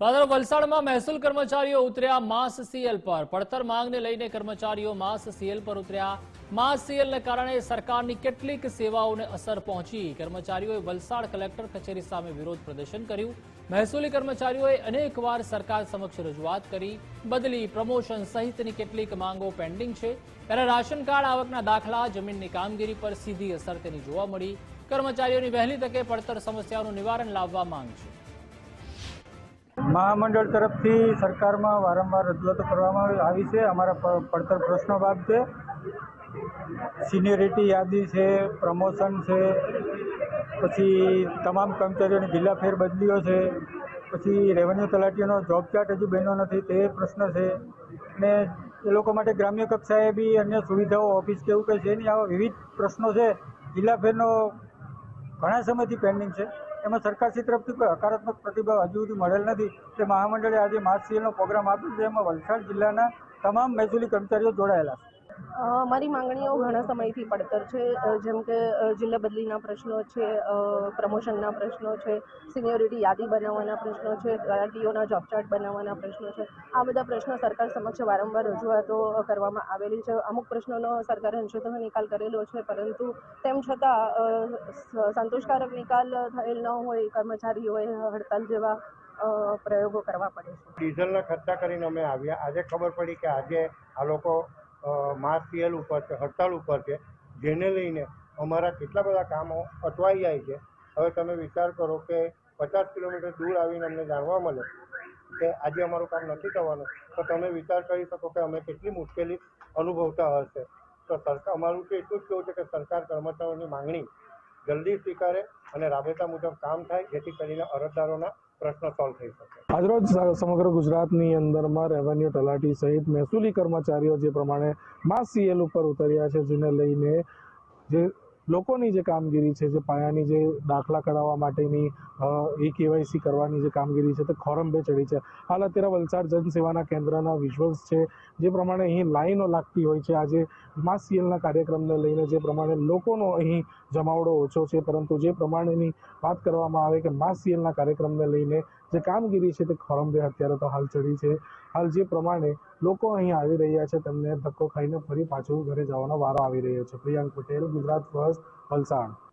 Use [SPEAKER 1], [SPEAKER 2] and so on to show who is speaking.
[SPEAKER 1] દાદર વલસાડમાં મહેસૂલ કર્મચારીઓ ઉતર્યા માસ સીએલ પર. પડતર માંગને લઈને કર્મચારીઓ માસ સીએલ પર ઉતર્યા. માસ સીએલને કારણે સરકારની કેટલીક સેવાઓને અસર પહોંચી. કર્મચારીઓએ વલસાડ કલેક્ટર કચેરી સામે વિરોધ પ્રદર્શન કર્યું. મહેસૂલી કર્મચારીઓએ અનેકવાર સરકાર સમક્ષ રજૂઆત કરી. બદલી, પ્રમોશન સહિતની કેટલીક માંગો પેન્ડિંગ છે. ત્યારે રાશન કાર્ડ આવકના દાખલા, જમીનની કામગીરી પર સીધી અસર તેની જોવા મળી. કર્મચારીઓની વહેલી તકે પડતર સમસ્યાઓનું નિવારણ લાવવા માંગ છે.
[SPEAKER 2] મહામંડળ તરફથી સરકારમાં વારંવાર રજૂઆતો કરવામાં આવી છે. અમારા પડતર પ્રશ્નો બાબતે સિનિયરિટી યાદી છે, પ્રમોશન છે, પછી તમામ કર્મચારીઓની જિલ્લા ફેરબદલીઓ છે, પછી રેવન્યુ તલાટીઓનો જોબ ચાર્ટ હજુ બન્યો નથી, તે પ્રશ્ન છે. અને એ લોકો માટે ગ્રામ્ય કક્ષાએ બી અન્ય સુવિધાઓ, ઓફિસ કે એવું કંઈ છે નહીં? આવા વિવિધ પ્રશ્નો છે. જિલ્લા ફેરનો ઘણા સમયથી પેન્ડિંગ છે. એમાં સરકારશ્રી તરફથી કોઈ હકારાત્મક પ્રતિભાવ હજુ સુધી મળેલ નથી. તે મહામંડળે આજે માસ સીએલનો પ્રોગ્રામ આપ્યો છે એમાં વલસાડ જિલ્લાના તમામ મહેસૂલી કર્મચારીઓ જોડાયેલા છે.
[SPEAKER 3] મારી માંગણીઓ ઘણા સમયથી પડતર છે. જેમ કે જિલ્લા બદલીના પ્રશ્નો છે પ્રમોશનના પ્રશ્નો છે, સિનિયોરિટી યાદી બનાવવાના પ્રશ્નો છે તલાટીઓના જોબ ચાર્ટ બનાવવાના પ્રશ્નો છે. આ બધા પ્રશ્નો સરકાર સમક્ષ વારંવાર રજૂઆતો કરવામાં આવેલી છે. અમુક પ્રશ્નોનો સરકારે અંશતઃ નિકાલ કરેલો છે, પરંતુ તેમ છતાં સંતોષકારક નિકાલ થયેલ ન હોય કર્મચારીઓએ હડતાલ જેવા પ્રયોગો કરવા પડે છે.
[SPEAKER 4] ડીઝલના ખર્ચા કરીને અમે આવ્યા. આજે ખબર પડી કે આજે આ લોકો માસ સીએલ ઉપર છે હડતાલ ઉપર છે, જેને લઈને અમારા કેટલા બધા કામો અટવાઈ જાય છે. હવે તમે વિચાર કરો કે પચાસ કિલોમીટર દૂર આવીને અમને જાણવા મળે કે આજે અમારું કામ નથી થવાનું, તો તમે વિચાર કરી શકો કે અમે કેટલી મુશ્કેલી અનુભવતા હશે. તો સરકાર, અમારું તો એટલું જ કહેવું છે કે સરકાર કર્મચારીઓની માંગણી જલ્દી સ્વીકારે અને રાબેતા મુજબ કામ થાય, જેથી કરીને અરજદારોના પ્રશ્નો સોલ્વ થઈ શકે.
[SPEAKER 5] આજરોજ સમગ્ર ગુજરાતની અંદરમાં રેવન્યુ તલાટી સહિત મહેસૂલી કર્મચારીઓ જે પ્રમાણે માસ સીએલ ઉપર ઉતર્યા છે, જેને લઈને જે લોકોની જે કામગીરી છે, જે પાયાની જે દાખલા કઢાવવા માટેની એ કેવાયસી કરવાની જે કામગીરી છે તે ખોરંભે ચડી છે. હાલ અત્યારે વલસાડ જનસેવાના કેન્દ્રના વિઝ્યુઅલ્સ છે, જે પ્રમાણે અહીં લાઈનો લાગતી હોય છે. આજે માસ સીએલના કાર્યક્રમને લઈને જે પ્રમાણે લોકોનો અહીં જમાવડો ઓછો છે, પરંતુ જે પ્રમાણેની વાત કરવામાં આવે કે માસ સીએલના કાર્યક્રમને લઈને જે કામગીરી છે તે ખોરંભે અત્યારે તો હાલ ચડી છે. હાલ જે પ્રમાણે લોકો અહીં આવી રહ્યા છે, તેમને ધક્કો ખાઈને ફરી પાછું ઘરે જવાનો વારો આવી રહ્યો છે. પ્રિયાંક પટેલ, ગુજરાત ફર્સ્ટ વલસાડ